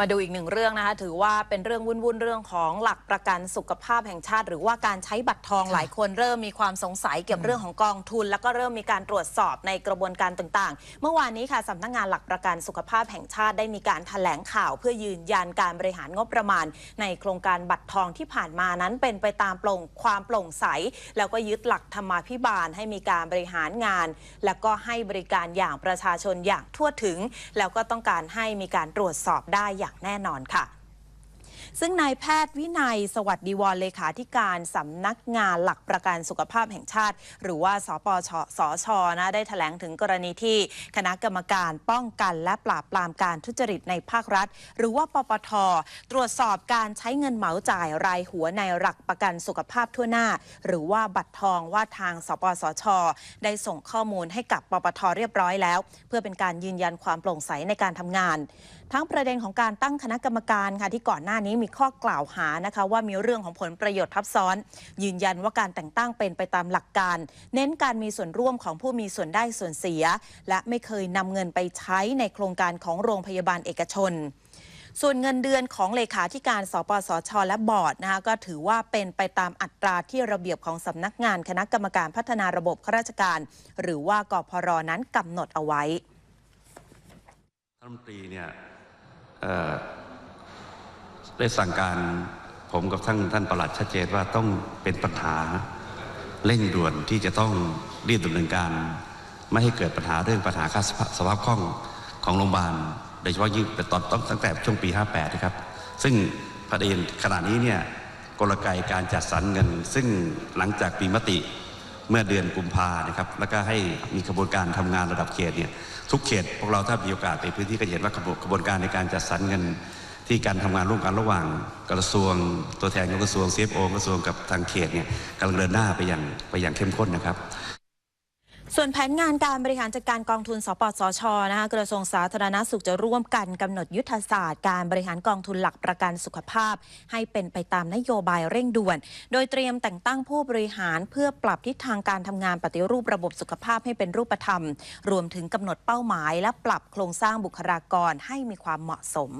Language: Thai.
มาดูอีกหนึ่งเรื่องนะคะถือว่าเป็นเรื่องวุ่นๆเรื่องของหลักประกันสุขภาพแห่งชาติ หรือว่าการใช้บัตรทองหลายคนเริ่มมีความสงสัยเกี่ยวกับเรื่องของกองทุน แล้วก็เริ่มมีการตรวจสอบในกระบวนการต่างๆ เมื่อวานนี้ค่ะสำนักงานหลักประกันสุขภาพแห่งชาติได้มีการแถลงข่าวเพื่อยืนยันการบริหารงบประมาณ ในโครงการบัตรทองที่ผ่านมานั้นเป็นไปตามปร่งความโปร่งใส แล้วก็ยึดหลักธรรมาภิบาลให้มีการบริหารงาน แล้วก็ให้บริการอย่างประชาชนอย่างทั่วถึง แล้วก็ต้องการให้มีการตรวจสอบได้อย่างแน่นอนค่ะ ซึ่งนายแพทย์วินัยสวัสดีวรเลขาธิการสำนักงานหลักประกันสุขภาพแห่งชาติ หรือว่าสปชสชนะได้แถลงถึงกรณีที่คณะกรรมการป้องกันและปราบปรามการทุจริตในภาครัฐ หรือว่าปปท ตรวจสอบการใช้เงินเหมาจ่ายรายหัวในหลักประกันสุขภาพทั่วหน้า หรือว่าบัตรทองว่าทางสปสช ได้ส่งข้อมูลให้กับปปทเรียบร้อยแล้ว เพื่อเป็นการยืนยันความโปร่งใสในการทำงาน ทั้งประเด็นของการตั้งคณะกรรมการค่ะที่ก่อนหน้านี้มีข้อกล่าวหานะคะว่ามีเรื่องของผลประโยชน์ทับซ้อน ยืนยันว่าการแต่งตั้งเป็นไปตามหลักการ เน้นการมีส่วนร่วมของผู้มีส่วนได้ส่วนเสีย และไม่เคยนำเงินไปใช้ในโครงการของโรงพยาบาลเอกชนส่วนเงินเดือนของเลขาธิการ สปสช และบอร์ดนะคะก็ถือว่าเป็นไปตามอัตราที่ระเบียบของสำนักงานคณะกรรมการพัฒนาระบบข้าราชการ หรือว่ากพรนั้นกำหนดเอาไว้ท่านรัฐมนตรีเนี่ย ได้สั่งการผมกับท่านท่านประหลัดชัดเจนว่าต้องเป็นปัญหาเร่งด่วนที่จะต้องรีบดำเนินการ ไม่ให้เกิดปัญหาเรื่องปัญหาค่าสภาพคล่องของโรงพยาบาลโดยเฉพาะยิ่งเป็นตอนต้องตั้งแต่ช่วงปี 58 นะครับ ซึ่งประเด็นขณะนี้เนี่ยกลไกการจัดสรรเงิน ซึ่งหลังจากปีมติเมื่อเดือนกุมภานะครับ แล้วก็ให้มีกระบวนการทำงานระดับเขตเนี่ยทุกเขตพวกเราถ้ามีโอกาสไปพื้นที่ก็เห็นว่ากระบวนการในการจัดสรรเงิน ที่การทำงานร่วมกันระหว่างกระทรวงตัวแทนของกระทรวง CFO กระทรวงกับทางเขตเนี่ยกำลังเดินหน้าไปอย่างไปอย่างเข้มข้นนะครับส่วนแผนงานการบริหารจัดการกองทุน สปสช นะคะกระทรวงสาธารณสุขจะร่วมกันกำหนดยุทธศาสตร์การบริหารกองทุนหลักประกันสุขภาพ ให้เป็นไปตามนโยบายเร่งด่วน โดยเตรียมแต่งตั้งผู้บริหารเพื่อปรับทิศทางการทำงานปฏิรูประบบสุขภาพให้เป็นรูปธรรม รวมถึงกำหนดเป้าหมาย และปรับโครงสร้างบุคลากรให้มีความเหมาะสม